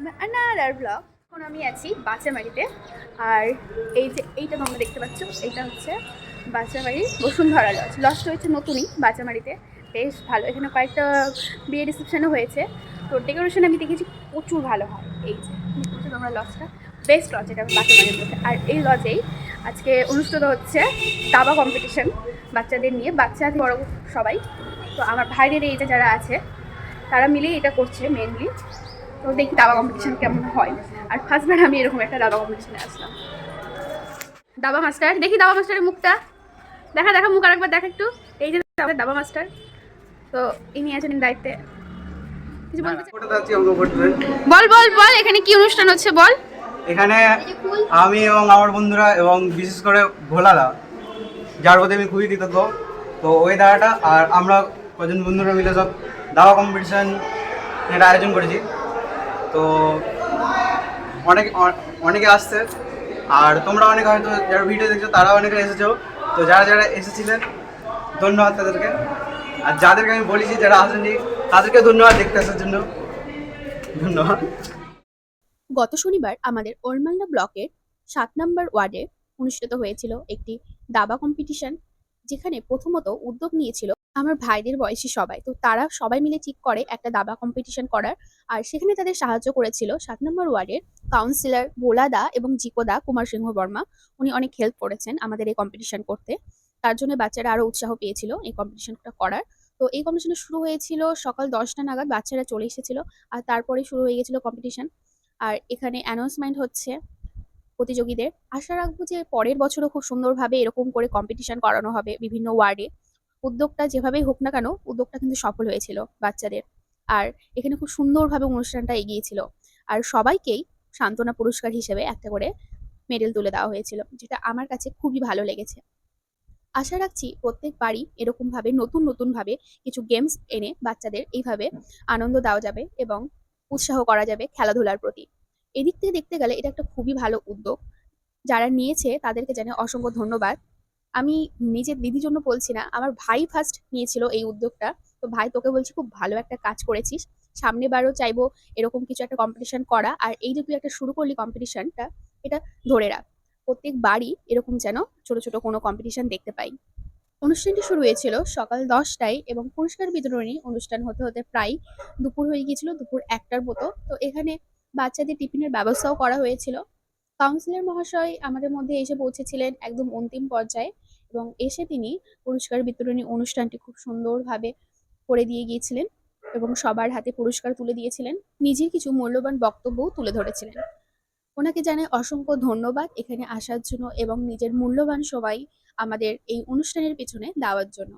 আর blog এখন আমি আছি বাচ্চামারিতে আর এই যে এইটা তোমরা দেখতে পাচ্ছ, এইটা হচ্ছে বাচ্চামারি বসুন্ধরা লজ লজটা হচ্ছে নতুনই বাচ্চামারিতে বেশ ভালো। এখানে কয়েকটা বিয়ে রিসেপশনও হয়েছে। তো ডেকোরেশন আমি দেখেছি প্রচুর ভালো হয়। এই যে তোমরা লজটা বেস্ট লজ এটা বাচ্চামারির মধ্যে। আর এই লজেই আজকে অনুষ্ঠিত হচ্ছে দাবা কম্পিটিশন বাচ্চাদের নিয়ে। বাচ্চা বড় সবাই। তো আমার ভাইদের এই যে যারা আছে, তারা মিলেই এটা করছে মেনলি তো দেখি দাবা কম্পিটিশন কেমন হয়। আর ফার্স্টবার আমি এরকম একটা দাবা কম্পিটিশনে আসলাম। দাবা মাস্টার দেখি দাবা মাস্টারের মুখটা। দেখা দেখা মুখ আরেকবার দেখা একটু। এই যে আমাদের দাবা মাস্টার তো ইনি আছেন দায়িত্বে। কিছু বল বল বল এখানে কি অনুষ্ঠান হচ্ছে বল? এখানে আমি এবং আমার বন্ধুরা এবং বিশেষ করে ভোলাদা যার প্রতি আমি খুবই কৃতজ্ঞ। তো ওই দাদাটা আর আমরা কজন বন্ধুরা মিলে সব দাওয়া কম্পিটিশন এটা আয়োজন করেছি। তো অনেক, অনেকে আসছে। আর তোমরা অনেকে হয়তো যারা ভিডিও দেখছ তারা অনেকে এসেছ। তো যারা যারা এসেছিলেন, ধন্যবাদ তাদেরকে। আর যাদেরকে আমি বলেছি যারা আসেননি, তাদেরকে ধন্যবাদ দেখতে আসার জন্য। ধন্যবাদ। গত শনিবার আমাদের ওলমালদা ব্লকের সাত নম্বর ওয়ার্ডে অনুষ্ঠিত হয়েছিল একটি দাবা কম্পিটিশন যেখানে প্রথমত উদ্যোগ নিয়েছিল আমার ভাইদের বয়সী সবাই। তো তারা সবাই মিলে ঠিক করে একটা দাবা কম্পিটিশন করার। আর সেখানে তাদের সাহায্য করেছিল সাত নম্বর ওয়ার্ডের কাউন্সিলর ভোলাদা এবং জিকোদা কুমার সিংহ বর্মা। উনি অনেক হেল্প করেছেন আমাদের এই কম্পিটিশন করতে। তার জন্য বাচ্চারা আরও উৎসাহ পেয়েছিল এই কম্পিটিশনটা করার। তো এই কম্পিটিশন শুরু হয়েছিল সকাল দশটা নাগাদ বাচ্চারা চলে এসেছিল। আর তারপরে শুরু হয়ে গেছিল কম্পিটিশন আর এখানে অ্যানাউন্সমেন্ট হচ্ছে প্রতিযোগীদের। আশা রাখব যে পরের বছরও খুব সুন্দরভাবে এরকম করে কম্পিটিশন করানো হবে বিভিন্ন ওয়ার্ডে। উদ্যোগটা যেভাবেই হোক না কেন, উদ্যোগটা কিন্তু সফল হয়েছিল বাচ্চাদের। আর এখানে খুব সুন্দরভাবে অনুষ্ঠানটা এগিয়েছিল। আর সবাইকেই সান্ত্বনা পুরস্কার হিসেবে একটা করে মেডেল তুলে দেওয়া হয়েছিল, যেটা আমার কাছে খুবই ভালো লেগেছে। আশা রাখছি প্রত্যেক বাড়ি এরকমভাবে, নতুন নতুনভাবে কিছু গেমস এনে বাচ্চাদের এইভাবে আনন্দ দেওয়া যাবে এবং উৎসাহ করা যাবে খেলাধুলার প্রতি। এদিক থেকে দেখতে গেলে এটা একটা খুবই ভালো উদ্যোগ। যারা নিয়েছে তাদেরকে জানে অসংখ্য ধন্যবাদ। আমি নিজের দিদির জন্য বলছি না, আমার ভাই ফার্স্ট নিয়েছিল এই উদ্যোগটা। তো ভাই তোকে বলছি, খুব ভালো একটা কাজ করেছিস। সামনে বারও চাইব এরকম কিছু একটা কম্পিটিশন করা। আর এই যে তুই একটা শুরু করলি কম্পিটিশনটা এটা ধরে রাখ। প্রত্যেক বাড়ি এরকম যেন ছোট ছোট কোনো কম্পিটিশন দেখতে পাই। অনুষ্ঠানটি শুরু হয়েছিল সকাল দশটায় এবং পুরস্কার বিতরণী অনুষ্ঠান হতে হতে প্রায় দুপুর হয়ে গিয়েছিল, দুপুর একটার মতো। তো এখানে বাচ্চাদের টিফিনের ব্যবস্থাও করা হয়েছিল। কাউন্সিলর মহাশয় আমাদের মধ্যে এসে পৌঁছেছিলেন একদম অন্তিম পর্যায়ে এবং এসে তিনি পুরস্কার বিতরণী অনুষ্ঠানটি খুব সুন্দরভাবে করে দিয়ে গিয়েছিলেন এবং সবার হাতে পুরস্কার তুলে দিয়েছিলেন। নিজের কিছু মূল্যবান বক্তব্যও তুলে ধরেছিলেন। ওনাকে জানাই অসংখ্য ধন্যবাদ এখানে আসার জন্য এবং নিজের মূল্যবান সবাই আমাদের এই অনুষ্ঠানের পেছনে দেওয়ার জন্য।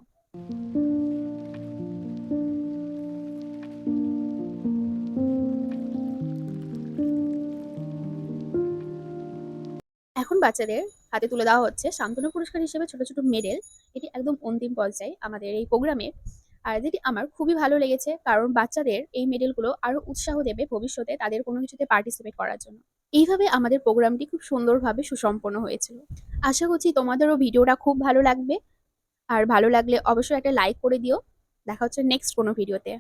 এখন বাচ্চাদের হাতে তুলে দেওয়া হচ্ছে সান্ত্বনা পুরস্কার হিসেবে ছোট ছোট মেডেল। এটি একদম অন্তিম পর্যায়ে আমাদের এই প্রোগ্রামে। আর যেটি আমার খুবই ভালো লেগেছে, কারণ বাচ্চাদের এই মেডেলগুলো আরও উৎসাহ দেবে ভবিষ্যতে তাদের কোনো কিছুতে পার্টিসিপেট করার জন্য। এইভাবে আমাদের প্রোগ্রামটি খুব সুন্দরভাবে সুসম্পন্ন হয়েছিল। আশা করছি তোমাদেরও ভিডিওটা খুব ভালো লাগবে। আর ভালো লাগলে অবশ্যই একটা লাইক করে দিও। দেখা হচ্ছে নেক্সট কোনো ভিডিওতে